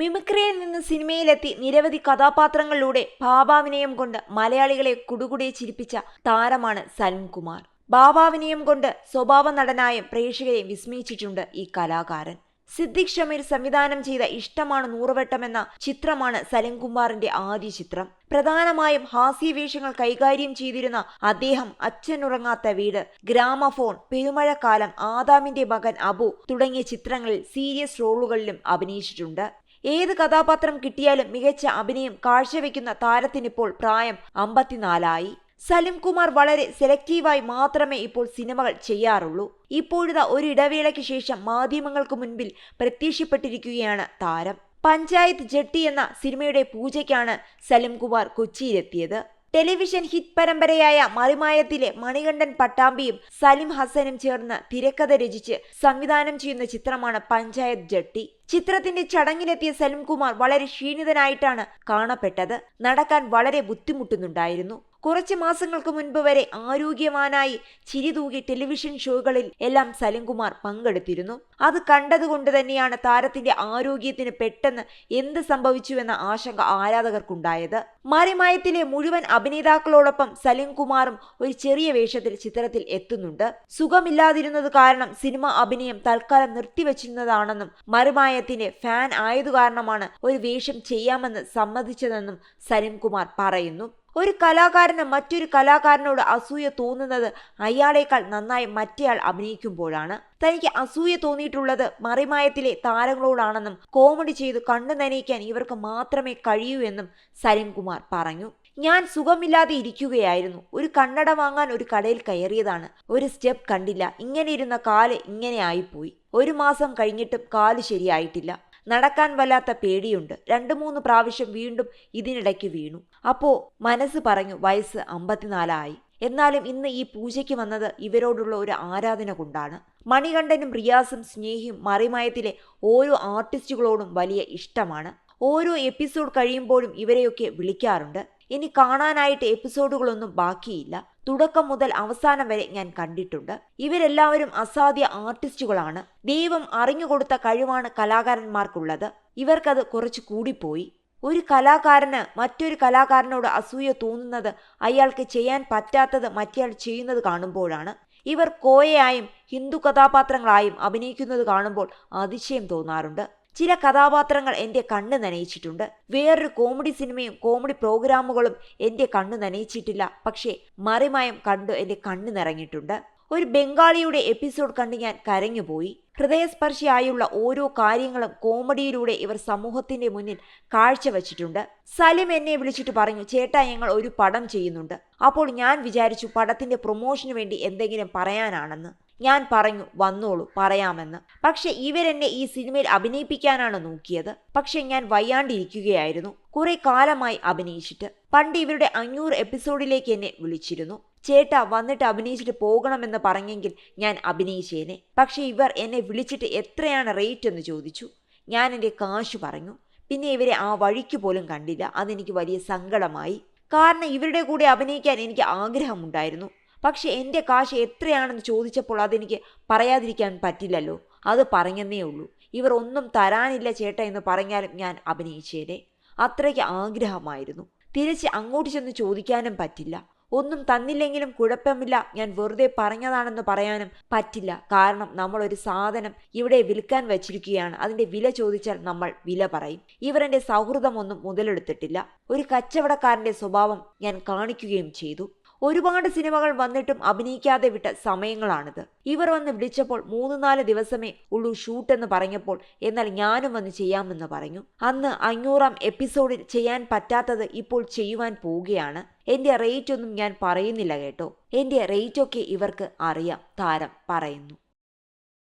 മിമിക്രിയിൽ നിന്ന് സിനിമയിലെത്തി നിരവധി കഥാപാത്രങ്ങളിലൂടെ ഭാവാഭിനയം കൊണ്ട് മലയാളികളെ കുടുകുടെ ചിരിപ്പിച്ച താരമാണ് സലിംകുമാർ ഭാവാഭിനയം കൊണ്ട് സ്വഭാവ നടനായും പ്രേക്ഷകരെ വിസ്മയിച്ചിട്ടുണ്ട് ഈ കലാകാരൻ. സിദ്ദിഖ് ഷമീർ സംവിധാനം ചെയ്ത ഇഷ്ടമാണ് നൂറുവട്ടം എന്ന ചിത്രമാണ് സലിംകുമാറിന്റെ ആദ്യ ചിത്രം. പ്രധാനമായും ഹാസ്യവേഷങ്ങൾ കൈകാര്യം ചെയ്തിരുന്ന അദ്ദേഹം അച്ഛനുറങ്ങാത്ത വീട് ഗ്രാമഫോൺ പെരുമഴക്കാലം ആദാമിന്റെ മകൻ അബു തുടങ്ങിയ ചിത്രങ്ങളിൽ സീരിയസ് റോളുകളിലും അഭിനയിച്ചിട്ടുണ്ട്. ഏത് കഥാപാത്രം കിട്ടിയാലും മികച്ച അഭിനയം കാഴ്ചവെക്കുന്ന താരത്തിനിപ്പോൾ പ്രായം അമ്പത്തിനാലായി. സലിം കുമാർ വളരെ സെലക്റ്റീവായി മാത്രമേ ഇപ്പോൾ സിനിമകൾ ചെയ്യാറുള്ളൂ. ഇപ്പോഴിതാ ഒരു ഇടവേളയ്ക്ക് ശേഷം മാധ്യമങ്ങൾക്ക് മുൻപിൽ പ്രത്യക്ഷപ്പെട്ടിരിക്കുകയാണ് താരം. പഞ്ചായത്ത് ജട്ടി എന്ന സിനിമയുടെ പൂജയ്ക്കാണ് സലിം കുമാർ കൊച്ചിയിലെത്തിയത്. ടെലിവിഷൻ ഹിറ്റ് പരമ്പരയായ മറിമായത്തിലെ മണികണ്ഠൻ പട്ടാമ്പിയും സലിം ഹസനും ചേർന്ന് തിരക്കഥ രചിച്ച് സംവിധാനം ചെയ്യുന്ന ചിത്രമാണ് പഞ്ചായത്ത് ജട്ടി. ചിത്രത്തിന്റെ ചടങ്ങിലെത്തിയ സലിംകുമാർ വളരെ ക്ഷീണിതനായിട്ടാണ് കാണപ്പെട്ടത്. നടക്കാൻ വളരെ ബുദ്ധിമുട്ടുന്നുണ്ടായിരുന്നു. കുറച്ച് മാസങ്ങൾക്ക് മുൻപ് വരെ ആരോഗ്യവാനായി ചിരിതൂകി ടെലിവിഷൻ ഷോകളിൽ എല്ലാം സലിംകുമാർ പങ്കെടുത്തിരുന്നു. അത് കണ്ടതുകൊണ്ട് തന്നെയാണ് താരത്തിന്റെ ആരോഗ്യത്തിന് പെട്ടെന്ന് എന്ത് സംഭവിച്ചുവെന്ന ആശങ്ക ആരാധകർക്കുണ്ടായത്. മറിമായത്തിലെ മുഴുവൻ അഭിനേതാക്കളോടൊപ്പം സലിംകുമാറും ഒരു ചെറിയ വേഷത്തിൽ ചിത്രത്തിൽ എത്തുന്നുണ്ട്. സുഖമില്ലാതിരുന്നത് കാരണം സിനിമ അഭിനയം തൽക്കാലം നിർത്തിവച്ചിരുന്നതാണെന്നും മറിമായത്തിന്റെ ഫാൻ ആയതു കാരണമാണ് ഒരു വേഷം ചെയ്യാമെന്ന് സമ്മതിച്ചതെന്നും സരിംകുമാർ പറയുന്നു. ഒരു കലാകാരന് മറ്റൊരു കലാകാരനോട് അസൂയ തോന്നുന്നത് അയാളേക്കാൾ നന്നായി മറ്റേയാൾ അഭിനയിക്കുമ്പോഴാണ്. തനിക്ക് അസൂയ തോന്നിയിട്ടുള്ളത് മറിമായത്തിലെ താരങ്ങളോടാണെന്നും കോമഡി ചെയ്ത് കണ്ണു നനയിക്കാൻ ഇവർക്ക് മാത്രമേ കഴിയൂ എന്നും സരിംകുമാർ പറഞ്ഞു. ഞാൻ സുഖമില്ലാതെ ഇരിക്കുകയായിരുന്നു. ഒരു കണ്ണട വാങ്ങാൻ ഒരു കടയിൽ കയറിയതാണ്. ഒരു സ്റ്റെപ്പ് കണ്ടില്ല. ഇങ്ങനെ ഇരുന്ന കാൽ ഇങ്ങനെ ആയിപ്പോയി. ഒരു മാസം കഴിഞ്ഞിട്ടും കാൽ ശരിയായിട്ടില്ല. നടക്കാൻ വല്ലാത്ത പേടിയുണ്ട്. രണ്ടു മൂന്ന് പ്രാവശ്യം വീണ്ടും ഇതിനിടയ്ക്ക് വീണു. അപ്പോ മനസ്സ് പറഞ്ഞു വയസ്സ് അമ്പത്തിനാലായി. എന്നാലും ഇന്ന് ഈ പൂജയ്ക്ക് വന്നത് ഇവരോടുള്ള ഒരു ആരാധന കൊണ്ടാണ്. മണികണ്ഠനും റിയാസും സ്നേഹിയും മറിമയത്തിലെ ഓരോ ആർട്ടിസ്റ്റുകളോടും വലിയ ഇഷ്ടമാണ്. ഓരോ എപ്പിസോഡ് കഴിയുമ്പോഴും ഇവരെയൊക്കെ വിളിക്കാറുണ്ട്. ഇനി കാണാനായിട്ട് എപ്പിസോഡുകളൊന്നും ബാക്കിയില്ല. തുടക്കം മുതൽ അവസാനം വരെ ഞാൻ കണ്ടിട്ടുണ്ട്. ഇവരെല്ലാവരും അസാധ്യ ആർട്ടിസ്റ്റുകളാണ്. ദൈവം അറിഞ്ഞുകൊടുത്ത കഴിവാണ് കലാകാരന്മാർക്കുള്ളത്. ഇവർക്കത് കുറച്ച് കൂടിപ്പോയി. ഒരു കലാകാരന് മറ്റൊരു കലാകാരനോട് അസൂയ തോന്നുന്നത് അയാൾക്ക് ചെയ്യാൻ പറ്റാത്തത് മറ്റയാൾ ചെയ്യുന്നത് കാണുമ്പോഴാണ്. ഇവർ കോയയായും ഹിന്ദു കഥാപാത്രങ്ങളായും അഭിനയിക്കുന്നത് കാണുമ്പോൾ അതിശയം തോന്നാറുണ്ട്. ചില കഥാപാത്രങ്ങൾ എന്റെ കണ്ണ് നനയിച്ചിട്ടുണ്ട്. വേറൊരു കോമഡി സിനിമയും കോമഡി പ്രോഗ്രാമുകളും എന്റെ കണ്ണ് നനയിച്ചിട്ടില്ല. പക്ഷേ മറിമയം കണ്ടു എന്റെ കണ്ണ് നിറഞ്ഞിട്ടുണ്ട്. ഒരു ബംഗാളിയുടെ എപ്പിസോഡ് കണ്ട് ഞാൻ കരഞ്ഞുപോയി. ഹൃദയസ്പർശിയായുള്ള ഓരോ കാര്യങ്ങളും കോമഡിയിലൂടെ ഇവർ സമൂഹത്തിന്റെ മുന്നിൽ കാഴ്ചവെച്ചിട്ടുണ്ട്. സലിം എന്നെ വിളിച്ചിട്ട് പറഞ്ഞു ചേട്ടാ ഞങ്ങൾ ഒരു പടം ചെയ്യുന്നുണ്ട്. അപ്പോൾ ഞാൻ വിചാരിച്ചു പടത്തിന്റെ പ്രൊമോഷന് വേണ്ടി എന്തെങ്കിലും പറയാനാണെന്ന്. ഞാൻ പറഞ്ഞു വന്നോളൂ പറയാമെന്ന്. പക്ഷെ ഇവരെന്നെ ഈ സിനിമയിൽ അഭിനയിപ്പിക്കാനാണ് നോക്കിയത്. പക്ഷെ ഞാൻ വയ്യാണ്ടിരിക്കുകയായിരുന്നു. കുറെ കാലമായി അഭിനയിച്ചിട്ട്. പണ്ട് ഇവരുടെ അഞ്ഞൂറ് എപ്പിസോഡിലേക്ക് എന്നെ വിളിച്ചിരുന്നു. ചേട്ടാ വന്നിട്ട് അഭിനയിച്ചിട്ട് പോകണമെന്ന് പറഞ്ഞെങ്കിൽ ഞാൻ അഭിനയിച്ചേനെ. പക്ഷെ ഇവർ എന്നെ വിളിച്ചിട്ട് എത്രയാണ് റേറ്റ് എന്ന് ചോദിച്ചു. ഞാൻ എന്റെ കാശ് പറഞ്ഞു. പിന്നെ ഇവരെ ആ വഴിക്ക് പോലും കണ്ടില്ല. അതെനിക്ക് വലിയ സങ്കടമായി. കാരണം ഇവരുടെ കൂടെ അഭിനയിക്കാൻ എനിക്ക് ആഗ്രഹമുണ്ടായിരുന്നു. പക്ഷെ എന്റെ കാശ് എത്രയാണെന്ന് ചോദിച്ചപ്പോൾ അതെനിക്ക് പറയാതിരിക്കാൻ പറ്റില്ലല്ലോ. അത് പറഞ്ഞെന്നേ ഉള്ളൂ. ഇവർ ഒന്നും തരാനില്ല ചേട്ട എന്ന് പറഞ്ഞാലും ഞാൻ അഭിനയിച്ചേനെ. അത്രയ്ക്ക് ആഗ്രഹമായിരുന്നു. തിരിച്ച് അങ്ങോട്ട് ചെന്ന് ചോദിക്കാനും പറ്റില്ല. ഒന്നും തന്നില്ലെങ്കിലും കുഴപ്പമില്ല. ഞാൻ വെറുതെ പറഞ്ഞതാണെന്ന് പറയാനും പറ്റില്ല. കാരണം നമ്മളൊരു സാധനം ഇവിടെ വിൽക്കാൻ വച്ചിരിക്കുകയാണ്. അതിന്റെ വില ചോദിച്ചാൽ നമ്മൾ വില പറയും. ഇവരെന്റെ സൗഹൃദമൊന്നും മുതലെടുത്തിട്ടില്ല. ഒരു കച്ചവടക്കാരന്റെ സ്വഭാവം ഞാൻ കാണിക്കുകയും ചെയ്തു. ഒരുപാട് സിനിമകൾ വന്നിട്ടും അഭിനയിക്കാതെ വിട്ട സമയങ്ങളാണിത്. ഇവർ വന്ന് വിളിച്ചപ്പോൾ മൂന്ന് നാല് ദിവസമേ ഉള്ളൂ ഷൂട്ട് എന്ന് പറഞ്ഞപ്പോൾ എന്നാൽ ഞാനും വന്ന് ചെയ്യാമെന്ന് പറഞ്ഞു. അന്ന് അഞ്ഞൂറാം എപ്പിസോഡിൽ ചെയ്യാൻ പറ്റാത്തത് ഇപ്പോൾ ചെയ്യുവാൻ പോവുകയാണ്. എന്റെ റേറ്റ് ഒന്നും ഞാൻ പറയുന്നില്ല കേട്ടോ. എന്റെ റേറ്റൊക്കെ ഇവർക്ക് അറിയാം താരം പറയുന്നു.